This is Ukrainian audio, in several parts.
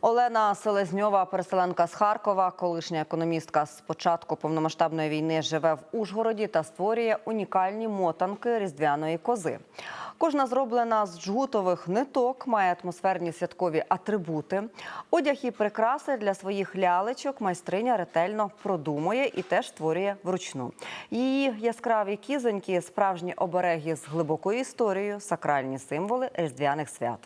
Олена Селезньова, переселенка з Харкова, колишня економістка з початку повномасштабної війни, живе в Ужгороді та створює унікальні мотанки різдвяної кози. Кожна зроблена з джгутових ниток, має атмосферні святкові атрибути. Одяг і прикраси для своїх лялечок майстриня ретельно продумує і теж створює вручну. Її яскраві кізоньки, справжні обереги з глибокою історією, сакральні символи різдвяних свят.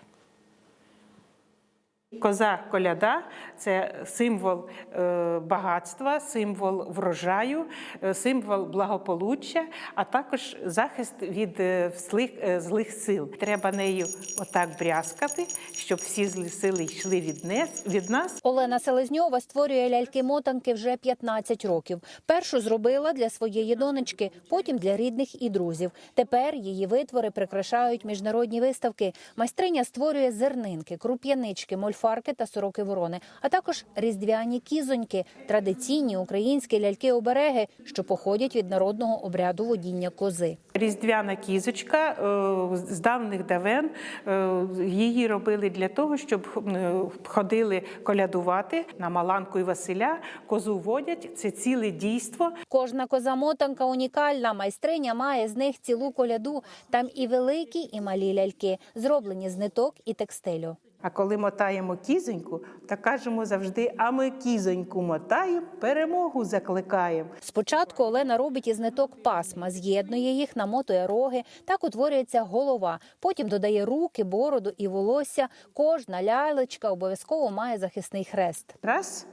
Коза коляда це символ е, багатства, символ врожаю, е, символ благополуччя, а також захист від злих, е, злих сил. Треба нею отак брязкати, щоб всі злі сили йшли від нас. Від нас. Олена Селезньова створює ляльки-мотанки вже 15 років. Першу зробила для своєї донечки, потім для рідних і друзів. Тепер її витвори прикрашають міжнародні виставки. Майстриня створює зернинки, круп'янички, мольфарки та сороки ворони, а також різдвяні кізоньки, традиційні українські ляльки-обереги, що походять від народного обряду водіння кози. Різдвяна кізочка е, з давних давен е, її робили для того, щоб е, ходили колядувати на Маланку і Василя. Козу водять. Це ціле дійство. Кожна коза-мотанка унікальна. Майстриня має з них цілу коляду. Там і великі, і малі ляльки, зроблені з ниток і текстилю. А коли мотаємо кізоньку, то кажемо завжди: а ми кізоньку мотаємо, перемогу закликаємо. Спочатку Олена робить із ниток пасма, з'єднує їх, намотує роги. Так утворюється голова. Потім додає руки, бороду і волосся. Кожна лялечка обов'язково має захисний хрест. Раз,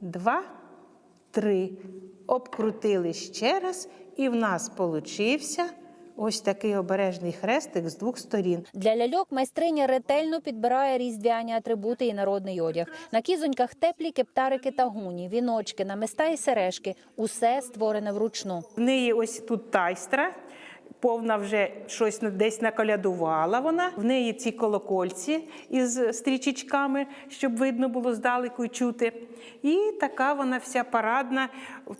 два, три. Обкрутили ще раз, і в нас получився ось такий обережний хрестик з двох сторін. Для ляльок майстриня ретельно підбирає різдвяні атрибути і народний одяг. На кізоньках теплі кептарики та гуні, віночки, намиста і сережки. Усе створене вручну. В неї ось тут тайстра. Повна вже щось десь наколядувала вона. В неї ці колокольці із стрічечками, щоб видно було здалеку чути. І така вона вся парадна,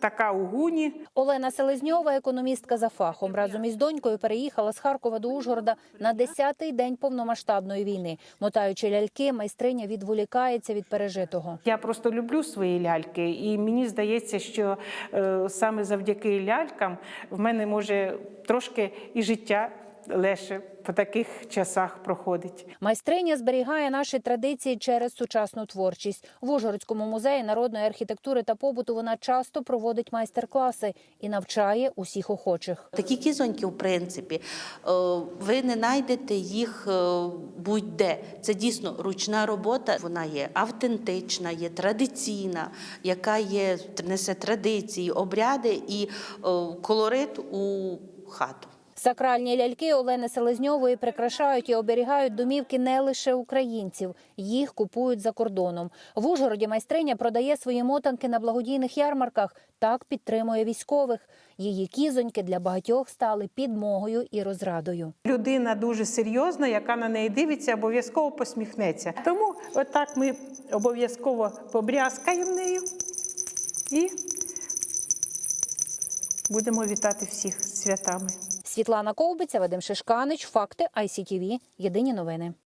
така у гуні. Олена Селезньова, економістка за фахом, разом із донькою переїхала з Харкова до Ужгорода на 10-й день повномасштабної війни. Мотаючи ляльки, майстриня відволікається від пережитого. Я просто люблю свої ляльки, і мені здається, що е, саме завдяки лялькам в мене може трошки і життя легше по таких часах проходить. Майстриня зберігає наші традиції через сучасну творчість. В Ужгородському музеї народної архітектури та побуту вона часто проводить майстер-класи і навчає усіх охочих. Такі кізоньки, в принципі, е, ви не знайдете їх е, будь-де. Це дійсно ручна робота. Вона є автентична, є традиційна, яка є несе традиції, обряди і е, колорит у хату. Сакральні ляльки Олени Селезньової прикрашають і оберігають домівки не лише українців. Їх купують за кордоном. В Ужгороді майстриня продає свої мотанки на благодійних ярмарках. Так підтримує військових. Її кізоньки для багатьох стали підмогою і розрадою. Людина дуже серйозна, яка на неї дивиться, обов'язково посміхнеться. Тому отак ми обов'язково побрязкаємо нею і будемо вітати всіх святами. Світлана Ковбиця, Вадим Шишканич, факти ICTV. Єдині новини.